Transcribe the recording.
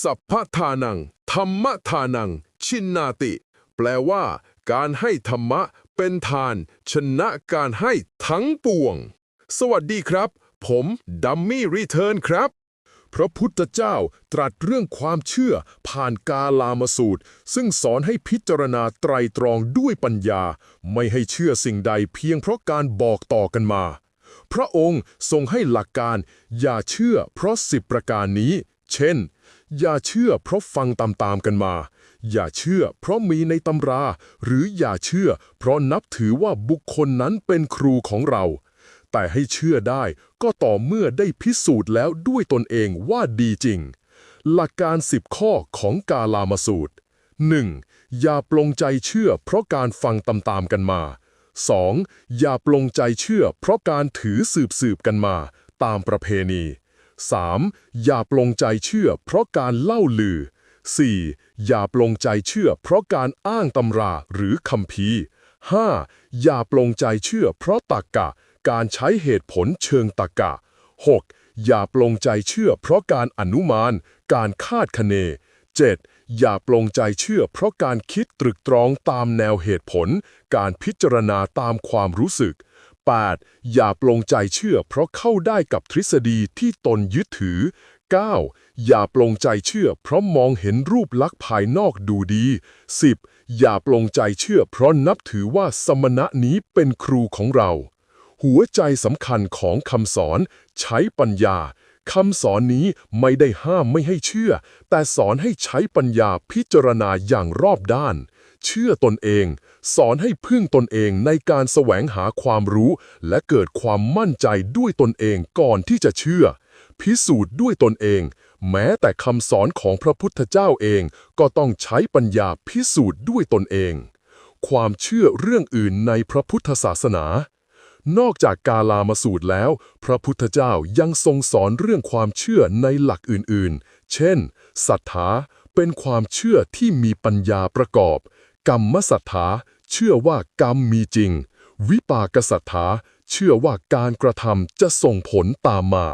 สัพพทานัง ธรรมทานัง ชินนาติ แปลว่า การให้ธรรมะเป็นทาน ชนะการให้ทั้งปวง สวัสดีครับ ผมดัมมี่รีเทิร์นครับ พระพุทธเจ้าตรัสเรื่องความเชื่อผ่านกาลามสูตร ซึ่งสอนให้พิจารณาไตรตรองด้วยปัญญา ไม่ให้เชื่อสิ่งใดเพียงเพราะการบอกต่อกันมา พระองค์ทรงให้หลักการอย่าเชื่อเพราะสิบประการนี้ เช่น อย่าเชื่อเพราะฟังตามๆกันมา อย่าเชื่อเพราะมีในตำรา หรืออย่าเชื่อเพราะนับถือว่าบุคคลนั้นเป็นครูของเรา แต่ให้เชื่อได้ก็ต่อเมื่อได้พิสูจน์แล้วด้วยตนเองว่าดีจริง หลักการ 10 ข้อของกาลามสูตร 1. อย่าปลงใจเชื่อเพราะการฟังตามๆกันมา 2. อย่าปลงใจเชื่อเพราะการถือสืบสืบๆกันมา ตามประเพณี 3. อย่าปลงใจเชื่อเพราะการเล่าลือ 4. อย่าปลงใจเชื่อเพราะการอ้างตำราหรือคำพี 5. อย่าปลงใจเชื่อเพราะตรรกะ การใช้เหตุผลเชิงตรรกะ 6. อย่าปลงใจเชื่อเพราะการอนุมาน การคาดคะเน 7. อย่าปลงใจเชื่อเพราะการคิดตรึกตรองตามแนวเหตุผล การพิจารณาตามความรู้สึก 8. อย่าปลงใจเชื่อเพราะเข้าได้กับทฤษฎีที่ตนยึดถือ 9. อย่าปลงใจเชื่อเพราะมองเห็นรูปลักษณ์ภายนอกดูดี 10. อย่าปลงใจเชื่อเพราะนับถือว่าสมณะนี้เป็นครูของเรา หัวใจสำคัญของคำสอน ใช้ปัญญา คำสอนนี้ไม่ได้ห้ามไม่ให้เชื่อ แต่สอนให้ใช้ปัญญาพิจารณาอย่างรอบด้าน เชื่อตนเอง สอนให้พึ่งตนเองในการแสวงหาความรู้ และเกิดความมั่นใจด้วยตนเองก่อนที่จะเชื่อ พิสูจน์ด้วยตนเอง แม้แต่คำสอนของพระพุทธเจ้าเองก็ต้องใช้ปัญญาพิสูจน์ด้วยตนเอง ความเชื่อเรื่องอื่นในพระพุทธศาสนา นอกจากกาลามาสูตรแล้ว พระพุทธเจ้ายังทรงสอนเรื่องความเชื่อในหลักอื่นๆ เช่น ศรัทธาเป็นความเชื่อที่มีปัญญาประกอบ กรรมศรัทธาเชื่อว่ากรรมมีจริง วิปากศรัทธาเชื่อว่าการกระทำจะส่งผลตามมา